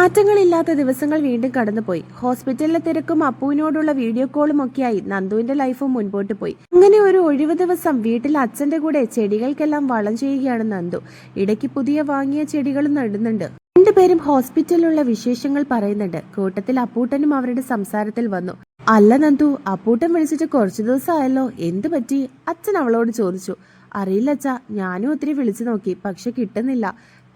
മാറ്റങ്ങളില്ലാത്ത ദിവസങ്ങൾ വീണ്ടും കടന്നുപോയി. ഹോസ്പിറ്റലിലെ തിരക്കും അപ്പുവിനോടുള്ള വീഡിയോ കോളും ഒക്കെയായി നന്ദുവിന്റെ ലൈഫും മുൻപോട്ട് പോയി. അങ്ങനെ ഒരു ഒഴിവ് ദിവസം വീട്ടിൽ അച്ഛന്റെ കൂടെ ചെടികൾക്കെല്ലാം വളം ചെയ്യുകയാണ് നന്ദു. ഇടയ്ക്ക് പുതിയ വാങ്ങിയ ചെടികളും നടുന്നുണ്ട്. രണ്ടുപേരും ഹോസ്പിറ്റലിലുള്ള വിശേഷങ്ങൾ പറയുന്നുണ്ട്. കൂട്ടത്തിൽ അപ്പൂട്ടനും അവരുടെ സംസാരത്തിൽ വന്നു. അല്ല നന്ദു അപ്പൂട്ടൻ വിളിച്ചിട്ട് കുറച്ചു ദിവസമായല്ലോ. എന്തു പറ്റി? അച്ഛൻ അവളോട് ചോദിച്ചു. അറിയില്ല അച്ഛാ ഞാനും ഒത്തിരി വിളിച്ചു നോക്കി പക്ഷെ കിട്ടുന്നില്ല.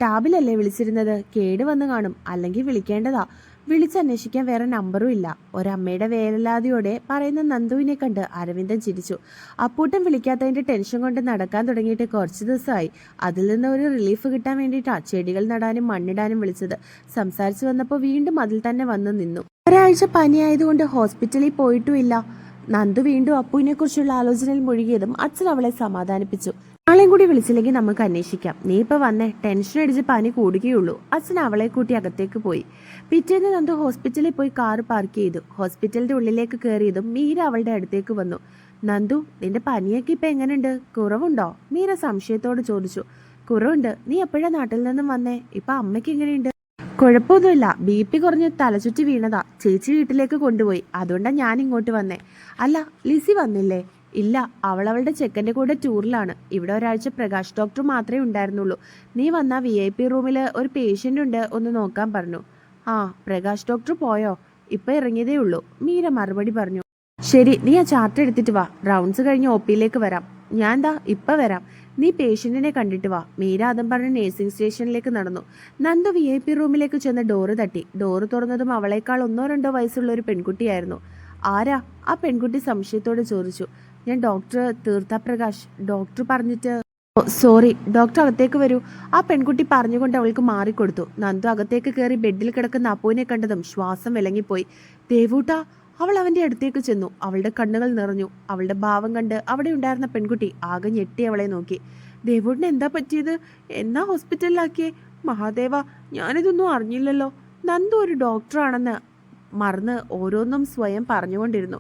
ടാബിലല്ലേ വിളിച്ചിരുന്നത്? കേട് വന്ന് കാണും. അല്ലെങ്കിൽ വിളിക്കേണ്ടതാ. വിളിച്ചന്വേഷിക്കാൻ വേറെ നമ്പറും ഇല്ല. ഒരമ്മയുടെ വേലല്ലാതെയോടെ പറയുന്ന നന്ദുവിനെ കണ്ട് അരവിന്ദൻ ചിരിച്ചു. അപ്പൂട്ടൻ വിളിക്കാത്തതിന്റെ ടെൻഷൻ കൊണ്ട് നടക്കാൻ തുടങ്ങിയിട്ട് കുറച്ച് ദിവസമായി. അതിൽ നിന്ന് ഒരു റിലീഫ് കിട്ടാൻ വേണ്ടിയിട്ടാ ചെടികൾ നടാനും മണ്ണിടാനും വിളിച്ചത്. സംസാരിച്ചു വന്നപ്പോൾ വീണ്ടും അതിൽ തന്നെ വന്ന് നിന്നു. ഒരാഴ്ച പനിയായതുകൊണ്ട് ഹോസ്പിറ്റലിൽ പോയിട്ടുമില്ല. നന്ദു വീണ്ടും അപ്പുവിനെ കുറിച്ചുള്ള ആലോചനയിൽ മുഴുകിയതും അച്ഛൻ അവളെ സമാധാനിപ്പിച്ചു. നാളെയും കൂടി വിളിച്ചില്ലെങ്കിൽ നമുക്ക് അന്വേഷിക്കാം. നീ ഇപ്പൊ വന്നേ. ടെൻഷൻ അടിച്ച് പനി കൂടുകയുള്ളൂ. അച്ഛൻ അവളെ കൂട്ടി അകത്തേക്ക് പോയി. പിറ്റേന്ന് നന്ദു ഹോസ്പിറ്റലിൽ പോയി കാർ പാർക്ക് ചെയ്തു. ഹോസ്പിറ്റലിന്റെ ഉള്ളിലേക്ക് കയറിയതും മീര അവളുടെ അടുത്തേക്ക് വന്നു. നന്ദു നിന്റെ പനിയൊക്കെ ഇപ്പൊ എങ്ങനെയുണ്ട് കുറവുണ്ടോ? മീര സംശയത്തോട് ചോദിച്ചു. കുറവുണ്ട്. നീ എപ്പോഴാ നാട്ടിൽ നിന്നും വന്നേ? ഇപ്പൊ അമ്മയ്ക്ക് എങ്ങനെയുണ്ട്? കുഴപ്പമൊന്നുമില്ല. ബി പി കുറഞ്ഞ് തലചുറ്റി വീണതാ. ചേച്ചി വീട്ടിലേക്ക് കൊണ്ടുപോയി. അതുകൊണ്ടാ ഞാൻ ഇങ്ങോട്ട് വന്നേ. അല്ല ലിസി വന്നില്ലേ? ഇല്ല അവൾ അവളുടെ ചെക്കന്റെ കൂടെ ടൂറിലാണ്. ഇവിടെ ഒരാഴ്ച പ്രകാശ് ഡോക്ടർ മാത്രമേ ഉണ്ടായിരുന്നുള്ളൂ. നീ വന്ന വി ഐ പി റൂമിൽ ഒരു പേഷ്യന്റ് ഉണ്ട് ഒന്ന് നോക്കാൻ പറഞ്ഞു. ആ പ്രകാശ് ഡോക്ടർ പോയോ? ഇപ്പം ഇറങ്ങിയതേ ഉള്ളൂ. മീര മറുപടി പറഞ്ഞു. ശരി നീ ആ ചാർട്ട് എടുത്തിട്ട് വാ. റൗണ്ട്സ് കഴിഞ്ഞ് ഒ പിയിലേക്ക് വരാം. ഞാൻ ദാ ഇപ്പം വരാം. നീ പേഷ്യന്റിനെ കണ്ടിട്ട് വാ. മീര അതും പറഞ്ഞ് നേഴ്സിംഗ് സ്റ്റേഷനിലേക്ക് നടന്നു. നന്ദു വി ഐ പി റൂമിലേക്ക് ചെന്ന് ഡോറ് തട്ടി. ഡോറ് തുറന്നതും അവളേക്കാൾ ഒന്നോ രണ്ടോ വയസ്സുള്ള ഒരു പെൺകുട്ടിയായിരുന്നു. ആരാ? ആ പെൺകുട്ടി സംശയത്തോടെ ചോദിച്ചു. ഞാൻ ഡോക്ടർ തീർത്ഥ പ്രകാശ് ഡോക്ടർ പറഞ്ഞിട്ട് സോറി ഡോക്ടർ അകത്തേക്ക് വരൂ. ആ പെൺകുട്ടി പറഞ്ഞുകൊണ്ട് അവൾക്ക് മാറിക്കൊടുത്തു. നന്ദു അകത്തേക്ക് കയറി ബെഡിൽ കിടക്കുന്ന അപ്പുവിനെ കണ്ടതും ശ്വാസം വിലങ്ങിപ്പോയി. ദേവൂട്ട അവൾ അവന്റെ അടുത്തേക്ക് ചെന്നു. അവളുടെ കണ്ണുകൾ നിറഞ്ഞു. അവളുടെ ഭാവം കണ്ട് അവിടെ ഉണ്ടായിരുന്ന പെൺകുട്ടി ആകെ ഞെട്ടി അവളെ നോക്കി. ദേവൂട്ടിന് എന്താ പറ്റിയത്? എന്നാ ഹോസ്പിറ്റലിലാക്കിയേ? മഹാദേവ ഞാനിതൊന്നും അറിഞ്ഞില്ലല്ലോ. നന്ദു ഒരു ഡോക്ടറാണെന്ന് മറന്ന് ഓരോന്നും സ്വയം പറഞ്ഞുകൊണ്ടിരുന്നു.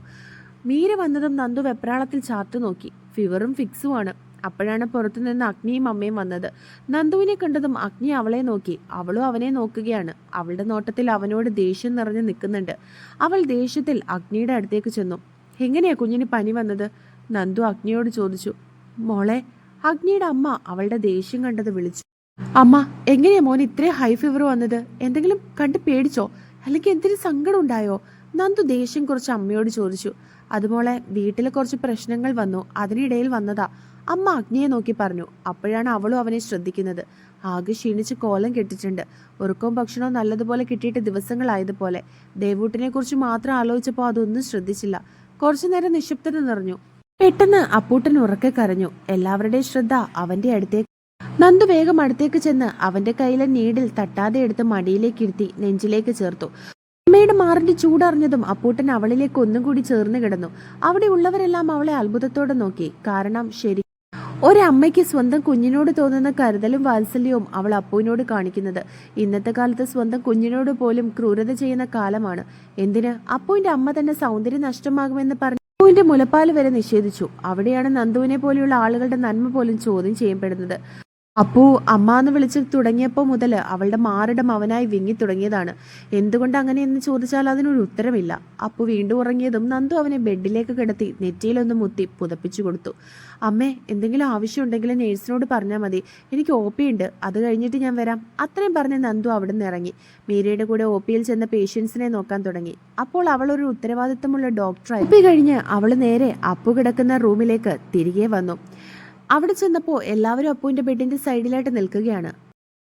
മീര വന്നതും നന്ദു വെപ്രാളത്തിൽ ചാത്തു നോക്കി. ഫിവറും ഫിക്സുമാണ് അപ്പോഴാണ് പുറത്തുനിന്ന് അഗ്നിയും അമ്മയും വന്നത്. നന്ദുവിനെ കണ്ടതും അഗ്നി അവളെ നോക്കി. അവളും അവനെ നോക്കുകയാണ്. അവളുടെ നോട്ടത്തിൽ അവനോട് ദേഷ്യം നിറഞ്ഞു നിൽക്കുന്നുണ്ട്. അവൾ ദേഷ്യത്തിൽ അഗ്നിയുടെ അടുത്തേക്ക് ചെന്നു. എങ്ങനെയാ കുഞ്ഞിന് പനി വന്നത്? നന്ദു അഗ്നിയോട് ചോദിച്ചു. മോളെ അഗ്നിയുടെ അമ്മ അവളുടെ ദേഷ്യം കണ്ടത് വിളിച്ചു. അമ്മ എങ്ങനെയാ മോൻ ഇത്രയും ഹൈ ഫീവർ വന്നത്? എന്തെങ്കിലും കണ്ട് പേടിച്ചോ? അല്ലെങ്കിൽ എന്തെങ്കിലും സങ്കടം ഉണ്ടായോ? നന്ദു ദേഷ്യം കുറച്ച് അമ്മയോട് ചോദിച്ചു. അതുമോളെ വീട്ടിൽ കുറച്ച് പ്രശ്നങ്ങൾ വന്നു. അതിനിടയിൽ വന്നതാ. അമ്മ അഗ്നിയെ നോക്കി പറഞ്ഞു. അപ്പോഴാണ് അവളും അവനെ ശ്രദ്ധിക്കുന്നത്. ആകെ ക്ഷീണിച്ച് കോലം കെട്ടിട്ടുണ്ട് ഉറക്കവും ഭക്ഷണവും നല്ലതുപോലെ കിട്ടിയിട്ട് ദിവസങ്ങളായതുപോലെ. ദേവൂട്ടിനെ കുറിച്ച് മാത്രം ആലോചിച്ചപ്പോൾ അതൊന്നും ശ്രദ്ധിച്ചില്ല. കുറച്ചു നേരം നിശബ്ദത നിറഞ്ഞു. പെട്ടെന്ന് അപ്പൂട്ടൻ ഉറക്കെ കരഞ്ഞു. എല്ലാവരുടെയും ശ്രദ്ധ അവന്റെ അടുത്തേക്ക് നന്ദു വേഗം അടുത്തേക്ക് ചെന്ന് അവന്റെ കയ്യിലെ നീഡിൽ തട്ടാതെ എടുത്ത് മടിയിലേക്ക് ഇരുത്തി നെഞ്ചിലേക്ക് ചേർത്തു. അമ്മയുടെ മാറിന്റെ ചൂടറിഞ്ഞതും അപ്പൂട്ടൻ അവളിലേക്ക് ഒന്നും കൂടി ചേർന്ന് കിടന്നു. അവിടെ ഉള്ളവരെല്ലാം അവളെ അത്ഭുതത്തോടെ നോക്കി. കാരണം ശരി ഒരമ്മയ്ക്ക് സ്വന്തം കുഞ്ഞിനോട് തോന്നുന്ന കരുതലും വാത്സല്യവും അവൾ അപ്പുവിനോട് കാണിക്കുന്നത്. ഇന്നത്തെ കാലത്ത് സ്വന്തം കുഞ്ഞിനോട് പോലും ക്രൂരത ചെയ്യുന്ന കാലമാണ്. എന്തിന്? അപ്പുവിന്റെ അമ്മ തന്നെ സൗന്ദര്യം നഷ്ടമാകുമെന്ന് പറഞ്ഞ് അപ്പുവിന്റെ മുലപ്പാൽ വരെ നിഷേധിച്ചു. അവിടെയാണ് നന്ദുവിനെ പോലെയുള്ള ആളുകളുടെ നന്മ പോലും ചോദ്യം ചെയ്യപ്പെടുന്നത്. അപ്പു അമ്മ എന്ന് വിളിച്ച് തുടങ്ങിയപ്പോൾ മുതൽ അവളുടെ മാറിടം അവനായി വിങ്ങി തുടങ്ങിയതാണ്. എന്തുകൊണ്ട് അങ്ങനെ എന്ന് ചോദിച്ചാൽ അതിനൊരു ഉത്തരമില്ല അപ്പു വീണ്ടും ഉറങ്ങിയതും നന്ദു അവനെ ബെഡിലേക്ക് കിടത്തി നെറ്റിയിലൊന്ന് മുത്തി പുതപ്പിച്ചു കൊടുത്തു. അമ്മേ എന്തെങ്കിലും ആവശ്യമുണ്ടെങ്കിൽ നേഴ്സിനോട് പറഞ്ഞാൽ മതി. എനിക്ക് ഒ പി ഉണ്ട്. അത് കഴിഞ്ഞിട്ട് ഞാൻ വരാം. അത്രയും പറഞ്ഞ് നന്ദു അവിടെ നിന്ന് ഇറങ്ങി. മീരയുടെ കൂടെ ഒ പിയിൽ ചെന്ന പേഷ്യൻസിനെ നോക്കാൻ തുടങ്ങി. അപ്പോൾ അവൾ ഒരു ഉത്തരവാദിത്തമുള്ള ഡോക്ടറായി. ഒ പി കഴിഞ്ഞ് അവൾ നേരെ അപ്പു കിടക്കുന്ന റൂമിലേക്ക് തിരികെ വന്നു. അവിടെ ചെന്നപ്പോൾ എല്ലാവരും അപ്പുവിന്റെ ബെഡിന്റെ സൈഡിലായിട്ട് നിൽക്കുകയാണ്.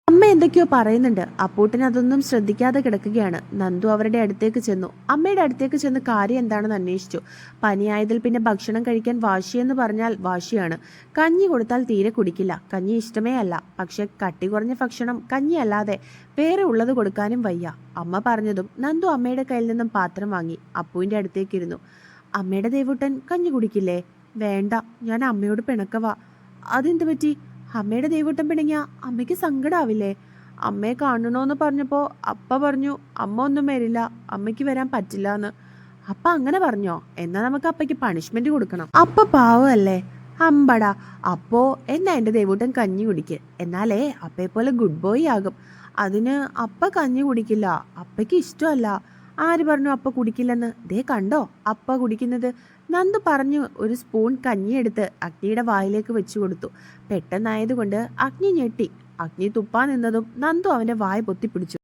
അമ്മ എന്തൊക്കെയോ പറയുന്നുണ്ട്. അപ്പൂട്ടൻ അതൊന്നും ശ്രദ്ധിക്കാതെ കിടക്കുകയാണ്. നന്ദു അവരുടെ അടുത്തേക്ക് ചെന്നു. അമ്മയുടെ അടുത്തേക്ക് ചെന്ന് കാര്യം എന്താണെന്ന് അന്വേഷിച്ചു. പനിയായതിൽ പിന്നെ ഭക്ഷണം കഴിക്കാൻ വാശിയെന്ന് പറഞ്ഞാൽ വാശിയാണ്. കഞ്ഞി കൊടുത്താൽ തീരെ കുടിക്കില്ല. കഞ്ഞി ഇഷ്ടമേ അല്ല. പക്ഷെ കട്ടി കുറഞ്ഞ ഭക്ഷണം കഞ്ഞി അല്ലാതെ വേറെ ഉള്ളത് കൊടുക്കാനും വയ്യ. അമ്മ പറഞ്ഞതും നന്ദു അമ്മയുടെ കയ്യിൽ നിന്നും പാത്രം വാങ്ങി അപ്പുവിന്റെ അടുത്തേക്കിരുന്നു. അമ്മയുടെ ദേവൂട്ടൻ കഞ്ഞി കുടിക്കില്ലേ? വേണ്ട. ഞാൻ അമ്മയോട് പിണക്കവാ. അതെന്ത് പറ്റി? അമ്മയുടെ ദൈവട്ടം പിണങ്ങിയ അമ്മയ്ക്ക് സങ്കടാവില്ലേ? അമ്മയെ കാണണോന്ന് പറഞ്ഞപ്പോൾ അപ്പ പറഞ്ഞു അമ്മ ഒന്നും വരില്ല അമ്മയ്ക്ക് വരാൻ പറ്റില്ല എന്ന് അപ്പ അങ്ങനെ പറഞ്ഞോ എന്നാ നമുക്ക് അപ്പയ്ക്ക് പണിഷ്മെന്റ് കൊടുക്കണം. അപ്പ പാവല്ലേ അമ്പടാ അപ്പോ എന്നാ എന്റെ ദേവൂട്ടൻ കഞ്ഞി കുടിക്ക്? എന്നാലേ അപ്പയെ പോലെ ഗുഡ് ബോയ് ആകും. അതിന് അപ്പ കഞ്ഞി കുടിക്കില്ല അപ്പയ്ക്ക് ഇഷ്ടമല്ല. ആര് പറഞ്ഞു അപ്പ കുടിക്കില്ലെന്ന്? ദേ കണ്ടോ അപ്പ കുടിക്കുന്നത് നന്ദു പറഞ്ഞു ഒരു സ്പൂൺ കഞ്ഞിയെടുത്ത് അഗ്നിയുടെ വായിലേക്ക് വെച്ചു കൊടുത്തു. പെട്ടെന്നായതുകൊണ്ട് അഗ്നി ഞെട്ടി. അഗ്നി തുപ്പാൻ നിന്നതും നന്ദു അവന്റെ വായ പൊത്തിപ്പിടിച്ചു.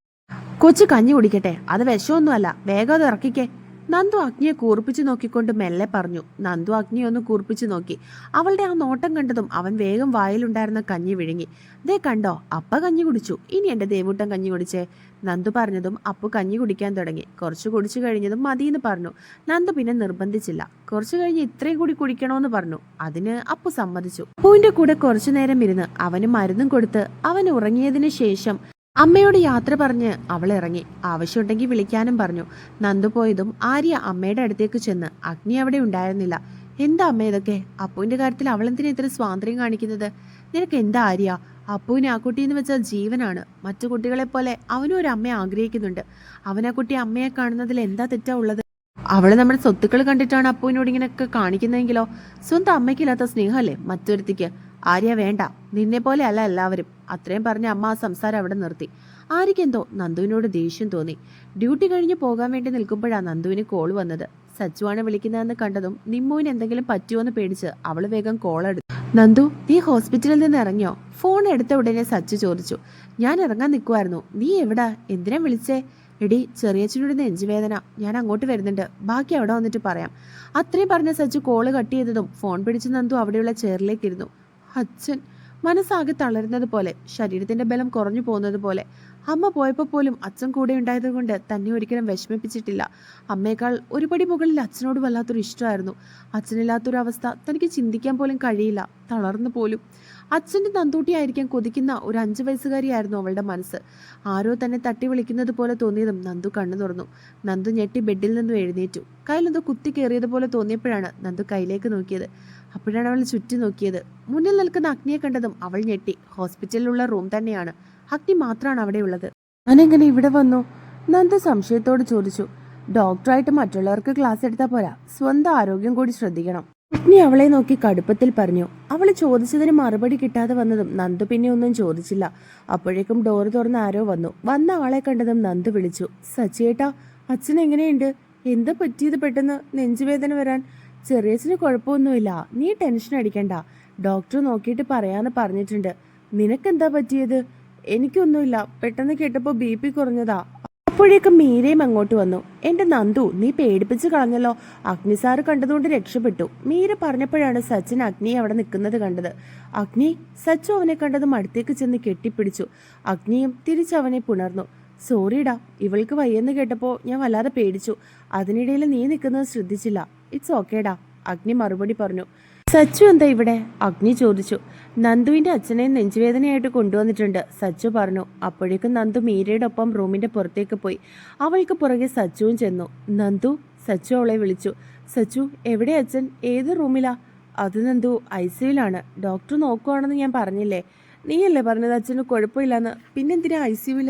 കൊച്ചു കഞ്ഞി കുടിക്കട്ടെ. അത് വിഷമൊന്നുമല്ല. വേഗം അത് ഇറക്കിക്കേ. നന്ദു അഗ്നിയെ കൂർപ്പിച്ചു നോക്കിക്കൊണ്ട് മെല്ലെ പറഞ്ഞു നന്ദു അഗ്നിയെ ഒന്ന് കൂർപ്പിച്ചു നോക്കി. അവളുടെ ആ നോട്ടം കണ്ടതും അവൻ വേഗം വായിലുണ്ടായിരുന്ന കഞ്ഞി വിഴുങ്ങി. ദേ കണ്ടോ അപ്പ കഞ്ഞി കുടിച്ചു. ഇനി എന്റെ ദേവൂട്ടൻ കഞ്ഞി കുടിച്ചേ. നന്ദു പറഞ്ഞതും അപ്പു കഞ്ഞി കുടിക്കാൻ തുടങ്ങി. കുറച്ച് കുടിച്ചു കഴിഞ്ഞതും മതിയെന്ന് പറഞ്ഞു. നന്ദു പിന്നെ നിർബന്ധിച്ചില്ല. കുറച്ചു കഴിഞ്ഞ് ഇത്രയും കൂടി കുടിക്കണോന്ന് പറഞ്ഞു. അതിന് അപ്പു സമ്മതിച്ചു. അപ്പുവിന്റെ കൂടെ കുറച്ചു നേരം ഇരുന്ന് അവന് മരുന്നും കൊടുത്ത് അവൻ ഉറങ്ങിയതിന് ശേഷം അമ്മയോട് യാത്ര പറഞ്ഞ് അവൾ ഇറങ്ങി. ആവശ്യമുണ്ടെങ്കിൽ വിളിക്കാനും പറഞ്ഞു. നന്ദു പോയതും ആര്യ അമ്മയുടെ അടുത്തേക്ക് ചെന്ന് അഗ്നി അവിടെ ഉണ്ടായിരുന്നില്ല. എന്താ അമ്മ ഇതൊക്കെ? അപ്പുവിന്റെ കാര്യത്തിൽ അവൾ എന്തിനാ ഇത്ര സ്വാതന്ത്ര്യം കാണിക്കുന്നത്? നിനക്ക് എന്താ ആര്യ? അപ്പുവിന് ആ കുട്ടി എന്ന് വെച്ചാൽ ജീവനാണ്. മറ്റു കുട്ടികളെ പോലെ അവനും ഒരു അമ്മയെ ആഗ്രഹിക്കുന്നുണ്ട്. അവനാ കുട്ടി അമ്മയെ കാണുന്നതിൽ എന്താ തെറ്റാ ഉള്ളത്? അവൾ നമ്മുടെ സ്വത്തുക്കൾ കണ്ടിട്ടാണ് അപ്പുവിനോട് ഇങ്ങനെയൊക്കെ കാണിക്കുന്നതെങ്കിലോ? സ്വന്തം അമ്മയ്ക്കില്ലാത്ത സ്നേഹമല്ലേ മറ്റൊരുത്തിക്ക്? ആര്യ വേണ്ട. നിന്നെ പോലെ അല്ല എല്ലാവരും. അത്രയും പറഞ്ഞ അമ്മ ആ സംസാരം അവിടെ നിർത്തി. ആര്യക്കെന്തോ നന്ദുവിനോട് ദേഷ്യം തോന്നി. ഡ്യൂട്ടി കഴിഞ്ഞ് പോകാൻ വേണ്ടി നിൽക്കുമ്പോഴാണ് നന്ദുവിന് കോൾ വന്നത്. സച്ചുവാണ് വിളിക്കുന്നതെന്ന് കണ്ടതും നിമ്മുവിന് എന്തെങ്കിലും പറ്റുമോന്ന് പേടിച്ച് അവൾ വേഗം കോൾ എടുത്തു. നന്ദു നീ ഹോസ്പിറ്റലിൽ നിന്ന് ഇറങ്ങിയോ? ഫോൺ എടുത്ത ഉടനെ സച്ചു ചോദിച്ചു. ഞാൻ ഇറങ്ങാൻ നിൽക്കുമായിരുന്നു നീ എവിടാ? എന്തിനാ വിളിച്ചേ? എടി ചെറിയച്ചനോട് നെഞ്ചുവേദന. ഞാൻ അങ്ങോട്ട് വരുന്നുണ്ട്. ബാക്കി അവിടെ വന്നിട്ട് പറയാം. അത്രയും പറഞ്ഞ സച്ചു കോൾ കട്ട് ചെയ്തതും ഫോൺ പിടിച്ച് നന്ദു അവിടെയുള്ള ചെയറിലേക്ക് ഇരുന്നു അച്ഛൻ. മനസ്സാകെ തളരുന്നത് പോലെ ശരീരത്തിന്റെ ബലം കുറഞ്ഞു പോകുന്നത് പോലെ. അമ്മ പോയപ്പോൾ പോലും അച്ഛൻ കൂടെ ഉണ്ടായതുകൊണ്ട് തന്നെ ഒരിക്കലും വിഷമിപ്പിച്ചിട്ടില്ല. അമ്മയേക്കാൾ ഒരുപടി മുകളിൽ അച്ഛനോട് വല്ലാത്തൊരു ഇഷ്ടമായിരുന്നു. അച്ഛനില്ലാത്തൊരു അവസ്ഥ തനിക്ക് ചിന്തിക്കാൻ പോലും കഴിയില്ല തളർന്നു പോലും. അച്ഛന്റെ നന്തൂട്ടിയായിരിക്കാൻ കൊതിക്കുന്ന ഒരു അഞ്ചു വയസ്സുകാരിയായിരുന്നു അവളുടെ മനസ്സ്. ആരോ തന്നെ തട്ടി വിളിക്കുന്നത് പോലെ തോന്നിയതും നന്ദു കണ്ണു തുറന്നു. നന്ദു ഞെട്ടി ബെഡിൽ നിന്നും എഴുന്നേറ്റു. കയ്യിലെന്തോ കുത്തി കയറിയതുപോലെ തോന്നിയപ്പോഴാണ് നന്ദു കയ്യിലേക്ക് നോക്കിയത്. അപ്പോഴാണ് അവൾ ചുറ്റി നോക്കിയത്. മുന്നിൽ നിൽക്കുന്ന അഗ്നിയെ കണ്ടതും അവൾ ഞെട്ടി. ഹോസ്പിറ്റലിലുള്ള റൂം തന്നെയാണ്. അഗ്നി മാത്രമാണ് അവിടെ അവിടെയുള്ളത്. ഞാനെങ്ങനെ ഇവിടെ വന്നു? നന്ദ സംശയത്തോട് ചോദിച്ചു. ഡോക്ടറായിട്ട് മറ്റുള്ളവർക്ക് ക്ലാസ് എടുത്താൽ പോരാ. സ്വന്തം ആരോഗ്യം കൂടി ശ്രദ്ധിക്കണം. അഗ്നി അവളെ നോക്കി കടുപ്പത്തിൽ പറഞ്ഞു. അവൾ ചോദിച്ചതിന് മറുപടി കിട്ടാതെ വന്നതും നന്ദു പിന്നെ ഒന്നും ചോദിച്ചില്ല. അപ്പോഴേക്കും ഡോറ് തുറന്ന് ആരോ വന്നു. വന്ന ആളെ കണ്ടതും നന്ദു വിളിച്ചു. സച്ചിയേട്ടാ അച്ഛൻ എങ്ങനെയുണ്ട്? എന്താ പറ്റിയത് പെട്ടെന്ന് നെഞ്ചുവേദന വരാൻ? ചെറിയച്ഛന് കുഴപ്പമൊന്നുമില്ല. നീ ടെൻഷൻ അടിക്കണ്ട. ഡോക്ടർ നോക്കിയിട്ട് പറയാന്ന് പറഞ്ഞിട്ടുണ്ട്. നിനക്കെന്താ പറ്റിയത്? എനിക്കൊന്നുമില്ല. പെട്ടെന്ന് കേട്ടപ്പോൾ ബി പി കുറഞ്ഞതാ. അപ്പോഴേക്കും മീരയും അങ്ങോട്ട് വന്നു. എന്റെ നന്ദു നീ പേടിപ്പിച്ച് കളഞ്ഞല്ലോ. അഗ്നി സാറ് കണ്ടതുകൊണ്ട് രക്ഷപ്പെട്ടു. മീര പറഞ്ഞപ്പോഴാണ് സച്ചിൻ അഗ്നിയെ അവിടെ നിൽക്കുന്നത് കണ്ടത്. അഗ്നി സച്ചു അവനെ കണ്ടതും അടുത്തേക്ക് ചെന്ന് കെട്ടിപ്പിടിച്ചു. അഗ്നിയും തിരിച്ചവനെ പുണർന്നു. സോറിടാ ഇവൾക്ക് വയ്യെന്ന് കേട്ടപ്പോൾ ഞാൻ വല്ലാതെ പേടിച്ചു. അതിനിടയിൽ നീ നിൽക്കുന്നത് ശ്രദ്ധിച്ചില്ല. ഇറ്റ്സ് ഓക്കേടാ അഗ്നി മറുപടി പറഞ്ഞു. സച്ചു എന്താ ഇവിടെ? അഗ്നി ചോദിച്ചു. നന്ദുവിന്റെ അച്ഛനെ നെഞ്ചുവേദനയായിട്ട് കൊണ്ടുവന്നിട്ടുണ്ട് സച്ചു പറഞ്ഞു. അപ്പോഴേക്കും നന്ദു മീരയുടെ ഒപ്പം റൂമിന്റെ പുറത്തേക്ക് പോയി. അവൾക്ക് പുറകെ സച്ചുവും ചെന്നു. നന്ദു സച്ചു അവളെ വിളിച്ചു. സച്ചു എവിടെ അച്ഛൻ? ഏത് റൂമിലാ? അത് നന്ദു ഐ സിയുലാണ് ഡോക്ടർ നോക്കുവാണെന്ന് ഞാൻ പറഞ്ഞില്ലേ? നീയല്ലേ പറഞ്ഞത് അച്ഛന് കുഴപ്പമില്ലെന്ന്? പിന്നെന്തിനാ ഐ സിയുവിൽ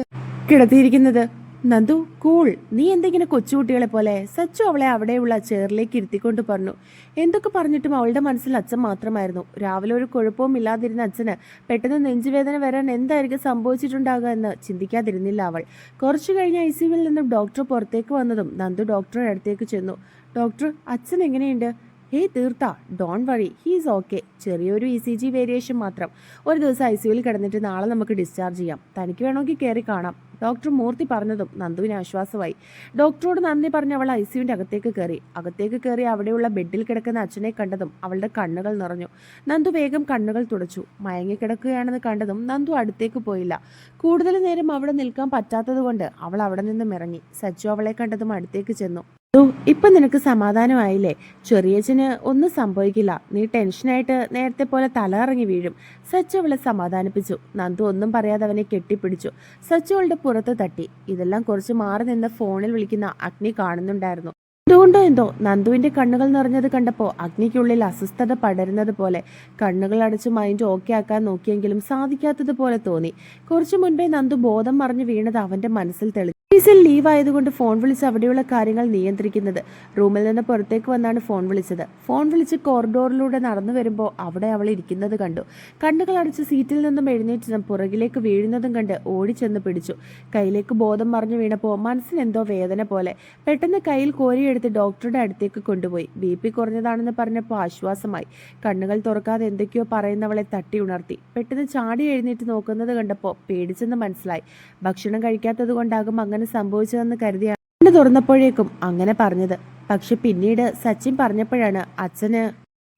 കിടത്തിയിരിക്കുന്നത്? നന്ദു കൂൾ നീ എന്തെങ്കിലും കൊച്ചുകുട്ടികളെ പോലെ സച്ചു അവളെ അവിടെയുള്ള ചെയറിലേക്ക് ഇരുത്തിക്കൊണ്ട് പറഞ്ഞു. എന്തൊക്കെ പറഞ്ഞിട്ടും അവളുടെ മനസ്സിൽ അച്ഛൻ മാത്രമായിരുന്നു. രാവിലെ ഒരു കുഴപ്പവും ഇല്ലാതിരുന്ന അച്ഛന് പെട്ടെന്ന് നെഞ്ചുവേദന വരാൻ എന്തായിരിക്കും സംഭവിച്ചിട്ടുണ്ടാകുക എന്ന് ചിന്തിക്കാതിരുന്നില്ല അവൾ. കുറച്ചു കഴിഞ്ഞ് ഐ സിയുവിൽ നിന്നും ഡോക്ടർ പുറത്തേക്ക് വന്നതും നന്ദു ഡോക്ടറുടെ അടുത്തേക്ക് ചെന്നു. ഡോക്ടർ അച്ഛൻ എങ്ങനെയുണ്ട്? Hey Theertha don't worry he's okay ചെറിയൊരു ഇ സി ജി വേരിയേഷൻ മാത്രം. ഒരു ദിവസം ഐ സിയുവിൽ കിടന്നിട്ട് നാളെ നമുക്ക് ഡിസ്ചാർജ് ചെയ്യാം. തനിക്ക് വേണമെങ്കിൽ കയറി കാണാം. ഡോക്ടർ മൂർത്തി പറഞ്ഞതും നന്ദുവിന് ആശ്വാസമായി. ഡോക്ടറോട് നന്ദി പറഞ്ഞ് അവൾ ഐ സിയുവിന്റെ അകത്തേക്ക് കയറി. അകത്തേക്ക് കയറി അവിടെയുള്ള ബെഡിൽ കിടക്കുന്ന അച്ഛനെ കണ്ടതും അവളുടെ കണ്ണുകൾ നിറഞ്ഞു. നന്ദു വേഗം കണ്ണുകൾ തുടച്ചു. മയങ്ങിക്കിടക്കുകയാണെന്ന് കണ്ടതും നന്ദു അടുത്തേക്ക് പോയില്ല. കൂടുതൽ നേരം അവിടെ നിൽക്കാൻ പറ്റാത്തതുകൊണ്ട് അവൾ അവിടെ നിന്നും ഇറങ്ങി. സച്ചു അവളെ കണ്ടതും അടുത്തേക്ക് ചെന്നു. ഓ ഇപ്പൊ നിനക്ക് സമാധാനമായില്ലേ? ചെറിയച്ഛന് ഒന്നും സംഭവിക്കില്ല. നീ ടെൻഷനായിട്ട് നേരത്തെ പോലെ തലകറങ്ങി വീഴും. സച്ചു അവളെ സമാധാനിപ്പിച്ചു. നന്ദു ഒന്നും പറയാതെ അവനെ കെട്ടിപ്പിടിച്ചു. സച്ചു അവളുടെ പുറത്ത് തട്ടി. ഇതെല്ലാം കുറച്ച് മാറി നിന്ന് ഫോണിൽ വിളിക്കുന്ന അഗ്നി കാണുന്നുണ്ടായിരുന്നു. എന്തുകൊണ്ടോ എന്തോ? നന്ദുവിന്റെ കണ്ണുകൾ നിറഞ്ഞത് കണ്ടപ്പോൾ അഗ്നിക്കുള്ളിൽ അസ്വസ്ഥത പടരുന്നത് പോലെ കണ്ണുകൾ അടച്ച് മൈൻഡ് ഓക്കെ ആക്കാൻ നോക്കിയെങ്കിലും സാധിക്കാത്തതുപോലെ തോന്നി. കുറച്ചു മുൻപേ നന്ദു ബോധം മറിഞ്ഞു വീണത് അവന്റെ മനസ്സിൽ തെളി ഓഫീസിൽ ലീവ് ആയതുകൊണ്ട് ഫോൺ വിളിച്ച് അവിടെയുള്ള കാര്യങ്ങൾ നിയന്ത്രിക്കുന്നത്. റൂമിൽ നിന്ന് പുറത്തേക്ക് വന്നാണ് ഫോൺ വിളിച്ചത്. ഫോൺ വിളിച്ച് കോറിഡോറിലൂടെ നടന്നു വരുമ്പോൾ അവിടെ അവൾ ഇരിക്കുന്നത് കണ്ടു. കണ്ണുകൾ അടച്ച് സീറ്റിൽ നിന്നും എഴുന്നേറ്റതും പുറകിലേക്ക് വീഴുന്നതും കണ്ട് ഓടിച്ചെന്ന് പിടിച്ചു. കയ്യിലേക്ക് ബോധം മറിഞ്ഞു വീണപ്പോൾ മനസ്സിനെന്തോ വേദന പോലെ പെട്ടെന്ന് കയ്യിൽ കോരിയെടുത്ത് ഡോക്ടറുടെ അടുത്തേക്ക് കൊണ്ടുപോയി. ബി പി കുറഞ്ഞതാണെന്ന് പറഞ്ഞപ്പോൾ ആശ്വാസമായി. കണ്ണുകൾ തുറക്കാതെ എന്തൊക്കെയോ പറയുന്നവളെ തട്ടി ഉണർത്തി. പെട്ടെന്ന് ചാടി എഴുന്നേറ്റ് നോക്കുന്നത് കണ്ടപ്പോൾ പേടിച്ചെന്ന് മനസ്സിലായി. ഭക്ഷണം കഴിക്കാത്തത് കൊണ്ടാകും അങ്ങനെ സംഭവിച്ചതെന്ന് കരുതിയാണ് കണ്ണു തുറന്നപ്പോഴേക്കും അങ്ങനെ പറഞ്ഞത്. പക്ഷെ പിന്നീട് സച്ചിൻ പറഞ്ഞപ്പോഴാണ് അച്ഛന്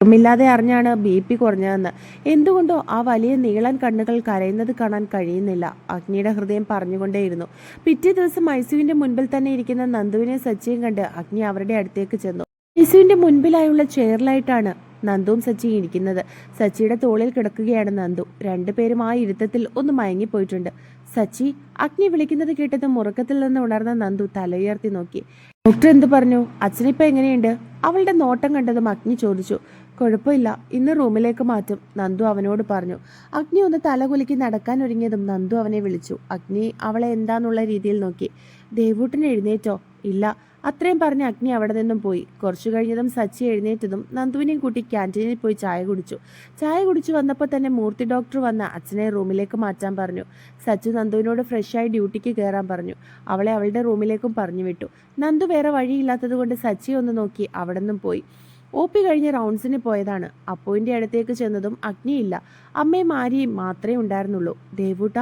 ഓർമ്മില്ലാതെ അറിഞ്ഞാണ് ബി പി കുറഞ്ഞതെന്ന്. എന്തുകൊണ്ടോ ആ വലിയ നീളൻ കണ്ണുകൾ കരയുന്നത് കാണാൻ കഴിയുന്നില്ല. അഗ്നിയുടെ ഹൃദയം പറഞ്ഞുകൊണ്ടേയിരുന്നു. പിറ്റേ ദിവസം ഐസുവിന്റെ മുൻപിൽ തന്നെ ഇരിക്കുന്ന നന്ദുവിനെ സച്ചിയും കണ്ട് അഗ്നി അവരുടെ അടുത്തേക്ക് ചെന്നു. ഐസുവിന്റെ മുൻപിലായുള്ള ചെയറിലായിട്ടാണ് നന്ദുവും സച്ചിയും ഇരിക്കുന്നത്. സച്ചിയുടെ തോളിൽ കിടക്കുകയാണ് നന്ദു. രണ്ടുപേരും ആ ഇരുത്തത്തിൽ ഒന്ന് മയങ്ങിപ്പോയിട്ടുണ്ട്. സച്ചി അഗ്നി വിളിക്കുന്നത് കേട്ടതും ഉറക്കത്തിൽ നിന്ന് ഉണർന്ന നന്ദു തലയുയർത്തി നോക്കി. ഡോക്ടർ എന്ത് പറഞ്ഞു? അച്ഛനിപ്പോ എങ്ങനെയുണ്ട്? അവളുടെ നോട്ടം കണ്ടതും അഗ്നി ചോദിച്ചു. കുഴപ്പമില്ല. ഇന്ന് റൂമിലേക്ക് മാറ്റും നന്ദു അവനോട് പറഞ്ഞു. അഗ്നി ഒന്ന് തലകുലുക്കി നടക്കാൻ ഒരുങ്ങിയതും നന്ദു അവനെ വിളിച്ചു. അഗ്നി അവളെ എന്താന്നുള്ള രീതിയിൽ നോക്കി. ദേവൂട്ടൻ എഴുന്നേറ്റോ? ഇല്ല. അത്രയും പറഞ്ഞ് അഗ്നി അവിടെ നിന്നും പോയി. കുറച്ചു കഴിഞ്ഞതും സച്ചി എഴുന്നേറ്റതും നന്ദുവിനെയും കൂട്ടി ക്യാന്റീനിൽ പോയി ചായ കുടിച്ചു. ചായ കുടിച്ചു വന്നപ്പോൾ തന്നെ മൂർത്തി ഡോക്ടർ വന്ന് അച്ഛനെ റൂമിലേക്ക് മാറ്റാൻ പറഞ്ഞു. സച്ചു നന്ദുവിനോട് ഫ്രഷായി ഡ്യൂട്ടിക്ക് കയറാൻ പറഞ്ഞു. അവളെ അവളുടെ റൂമിലേക്കും പറഞ്ഞു വിട്ടു. നന്ദു വേറെ വഴിയില്ലാത്തത് കൊണ്ട് സച്ചി ഒന്ന് നോക്കി അവിടെ നിന്നും പോയി. ഒ പി കഴിഞ്ഞ റൗണ്ട്സിന് പോയതാണ്. അപ്പുവിന്റെ അടുത്തേക്ക് ചെന്നതും അഗ്നിയില്ല. അമ്മയും ആര്യയും മാത്രമേ ഉണ്ടായിരുന്നുള്ളൂ. ദേവൂട്ട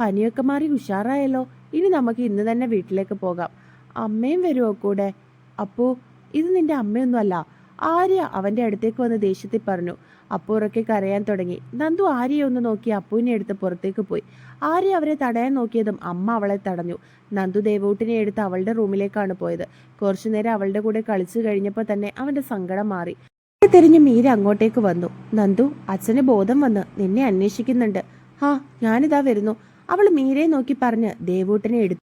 പനിയൊക്കെ മാറി ഉഷാറായല്ലോ. ഇനി നമുക്ക് ഇന്ന് തന്നെ വീട്ടിലേക്ക് പോകാം. അമ്മയും വരുമോ കൂടെ? അപ്പോ ഇത് നിന്റെ അമ്മയൊന്നുമല്ല. ആര്യ അവന്റെ അടുത്തേക്ക് വന്ന് ദേഷ്യത്തിൽ പറഞ്ഞു അപ്പു ഉറക്കെ കരയാൻ തുടങ്ങി. നന്ദു ആര്യയെ ഒന്ന് നോക്കി അപ്പുവിനെ എടുത്ത് പുറത്തേക്ക് പോയി. ആര്യ അവരെ തടയാൻ നോക്കിയതും അമ്മ അവളെ തടഞ്ഞു. നന്ദു ദേവൂട്ടിനെ എടുത്ത് അവളുടെ റൂമിലേക്കാണ് പോയത്. കുറച്ചുനേരം അവളുടെ കൂടെ കളിച്ചു കഴിഞ്ഞപ്പോൾ തന്നെ അവന്റെ സങ്കടം മാറി. തിരിഞ്ഞ് മീര അങ്ങോട്ടേക്ക് വന്നു. നന്ദു അച്ഛന് ബോധം വന്ന് നിന്നെ അന്വേഷിക്കുന്നുണ്ട്. ഹാ ഞാനിതാ വരുന്നു. അവൾ മീരയെ നോക്കി പറഞ്ഞ് ദേവൂട്ടിനെ എടുത്തു